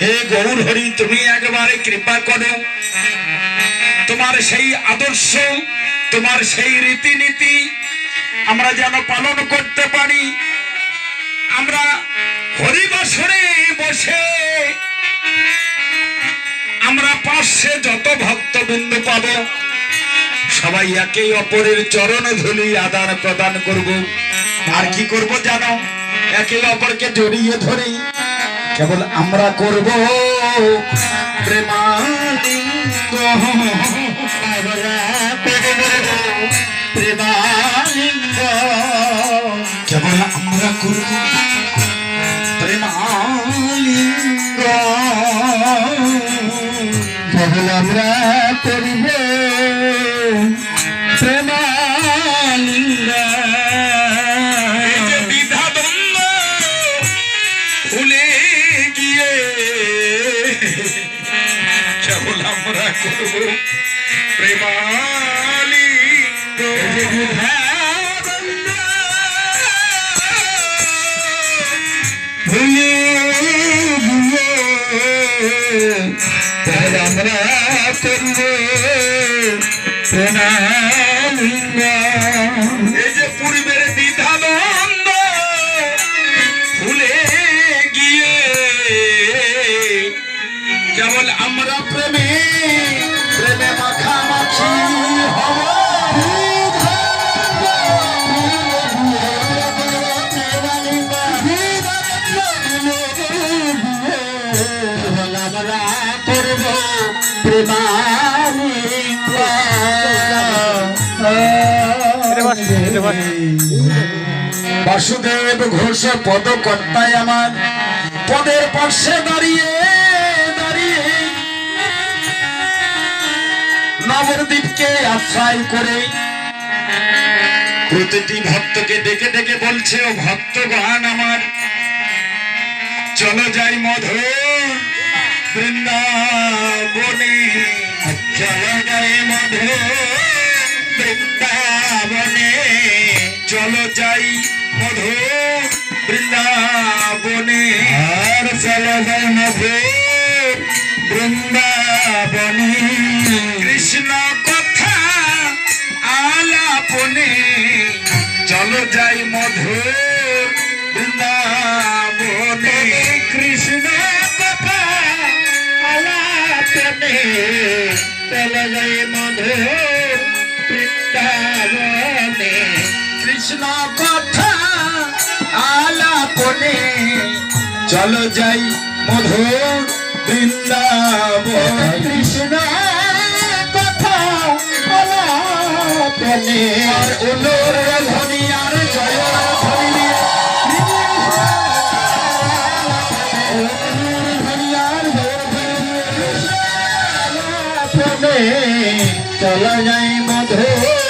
হে গৌর হরি, তুমি একবারে কৃপা করো। তোমার সেই আদর্শ, তোমার সেই রীতিনীতি আমরা যেন পালন করতে পারি। আমরা হরিবাসরে বসে আমরা পাশে যত ভক্তবৃন্দ পাব, সবাই একে অপরের চরণ ধুলি আদান প্রদান করব। আর কি করব জানো? একে অপরকে জড়িয়ে ধরে। কেবল আমরা করব প্রেমালিঙ্গ। প্রেমালিঙ্গ কেবল আমরা করব প্রেমালিঙ্গ। কেবল আমরা করিব প্রেমালিঙ্গ কেবল আমরা করব প্রেমালি আমরা করব প্রেমালিঙ্গ বাসুদেব ঘোষ পদ কর্তায় আমার। পদের পাশে দাঁড়িয়ে দাঁড়িয়ে। নবদ্বীপকে আশ্রয় করে। প্রতিটি ভক্তকে ডেকে ডেকে বলছে, ও ভক্তগণ আমার, চলো যাই মধুর বৃন্দাবনে। চলো যাই মধুর চলো যাই মধুর বৃন্দাবনে। আর চলো যাই মধুর বৃন্দাবনে। কৃষ্ণ কথা আলাপনে। চলো যাই মধুর বৃন্দাবনে। কৃষ্ণ কথা আলাপনে। চলে যাই মধু বৃন্দাবনে। কৃষ্ণ কথা আলাপনে। চলো যাই মধুর বৃন্দাবনে। কৃষ্ণ কথা আলাপনে। আর উলোর ধ্বনি আর জয় চলো যাই মধু বৃন্দাবনে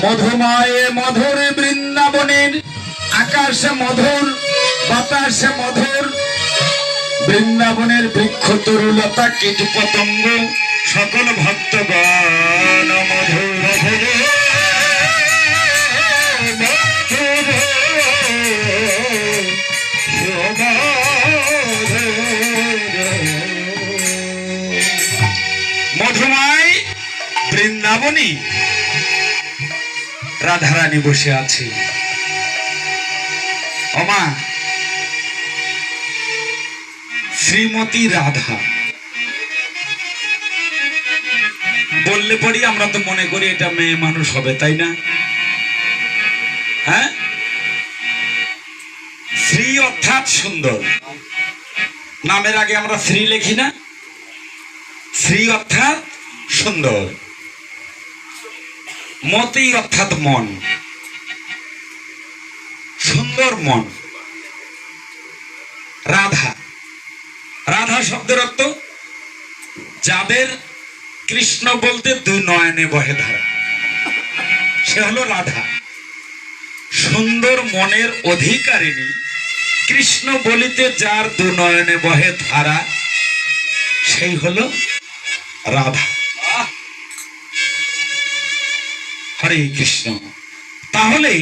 মধুমায়ে মধুর বৃন্দাবনের আকাশে মধুর বাতাসে মধুর বৃন্দাবনের বৃক্ষ তরুলতা কীট পতঙ্গ বৃন্দাবনী? রাধারানী বসে আছে। অমা শ্রীমতী রাধা। বললে পরই আমরা তো মনে করি এটা মেয়ে মানুষ হবে, তাই না? হ্যাঁ? শ্রী অর্থাৎ সুন্দর। নামের আগে আমরা শ্রী লেখি না? শ্রী অর্থাৎ সুন্দর। মতি অর্থাৎ মন। সুন্দর মন। রাধা। রাধা শব্দের অর্থ, যাদের কৃষ্ণ বলতে দুই নয়নে বহে ধারা। সে হলো রাধা। সুন্দর মনের অধিকারিণী কৃষ্ণ বলিতে যার দু নয়নে বহে ধারা, সেই হলো রাধা। হরে কৃষ্ণ। তাহলে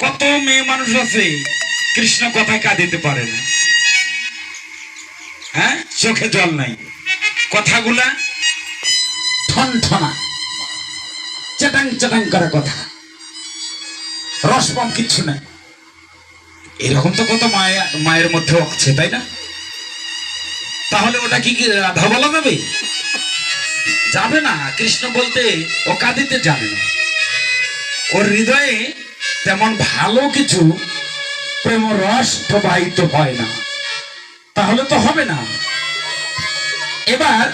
কত মেয়ে মানুষ আছে কৃষ্ণ কথায় কাঁদিতে পারে না। হ্যাঁ? চোখে জল নাই। কথাগুলা ঠন ঠনা চেটাং চেটাং করে কথা। কিচ্ছু নাই। এরকম তো কত মায়া মায়ের মধ্যে আছে তাই না? তাহলে ওটা কি কি রাধা বলা যাবে? যাবে না। কৃষ্ণ বলতে ও কাঁদিতে জানে না। ওর হৃদয়ে তেমন ভালো কিছু প্রেম রস প্রবাহিত হয় না। তাহলে তো হবে না। এবার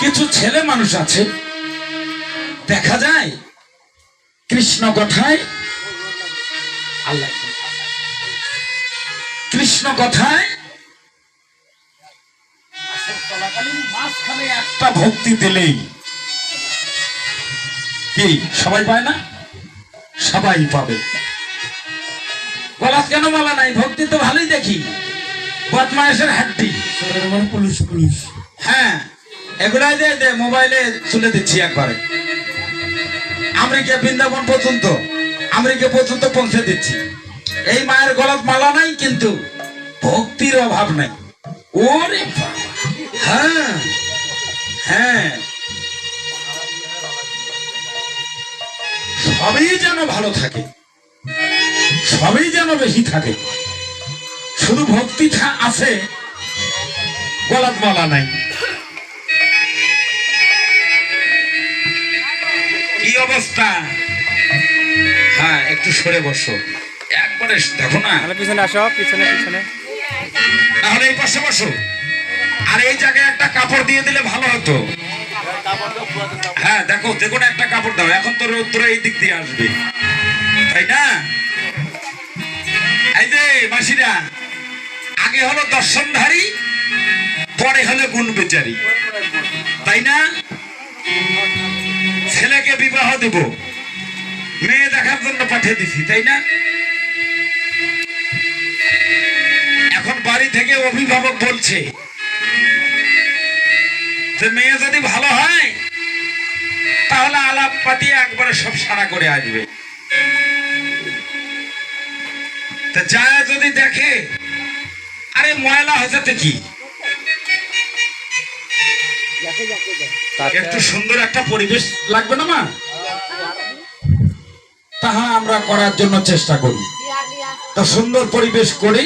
কিছু ছেলে মানুষ আছে, দেখা যায় কৃষ্ণ কথায় আল্লাহ কৃষ্ণ কথায় একটা ভক্তি দিলেই কি? সবাই পায় না? সবাই পাবে। গলাত কেন মালা নাই? ভক্তি তো ভালোই দেখি। বদমায়েশের হাড্ডি। পুলিশ পুলিশ হ্যাঁ এগুলাই দে দে, মোবাইলে তুলে দিচ্ছি একবারে। আমেরিকা বৃন্দাবন পর্যন্ত, আমেরিকা পর্যন্ত পৌঁছে দিচ্ছি। এই মায়ের গলাত মালা নাই, কিন্তু ভক্তির অভাব নাই। ওরে হ্যাঁ হ্যাঁ। সবই যেন ভালো থাকে সবই যেন বেশি থাকে। শুধু ভক্তি আছে গলাত মালা নাই। কি অবস্থা? হ্যাঁ একটু সরে বসো। একবারে দেখো না। পিছনে আসো পিছনে পিছনে। তাহলে এই পাশে বসো। আর এই জায়গায় একটা কাপড় দিয়ে দিলে ভালো হতো। হ্যাঁ দেখো দেখো না একটা কাপড় দাও, এখন এই দিক দিয়ে আসবে। তাই না? এই যে, মাসিরা, আগে হলো দর্শনধারী, পরে হলো গুণ তাই না? ছেলেকে বিবাহ দেব, মেয়ে দেখার জন্য পাঠিয়ে দিছি, তাই না? এখন বাড়ি থেকে অভিভাবক বলছে যে মেয়ে যদি ভালো হয়, তাহলে আলাপ পাতিয়ে একবারে সব সারা করে আসবে। যায় যদি দেখে, আরে ময়লা হয়েছে কি? একটু সুন্দর একটা পরিবেশ লাগবে না মা? তাহা আমরা করার জন্য চেষ্টা করি। তা সুন্দর পরিবেশ করে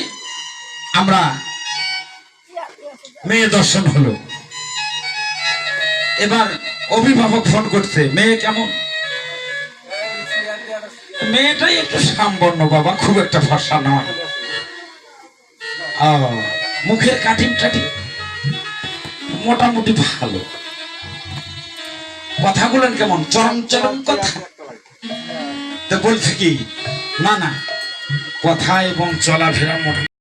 আমরা মেয়ে দর্শন হলো। এবার অভিভাবক ফোন করছে, মেয়ে কেমন? মেয়েটাই একটু সামবর্ণ, বাবা, খুব একটা ফর্সা নয়। মুখের কাটিং টাটিং মোটামুটি ভালো। কথাগুলো কেমন? চরম চরম কথা। তো বলছে কি, না না, কথা এবং চলাফেরা মোটামুটি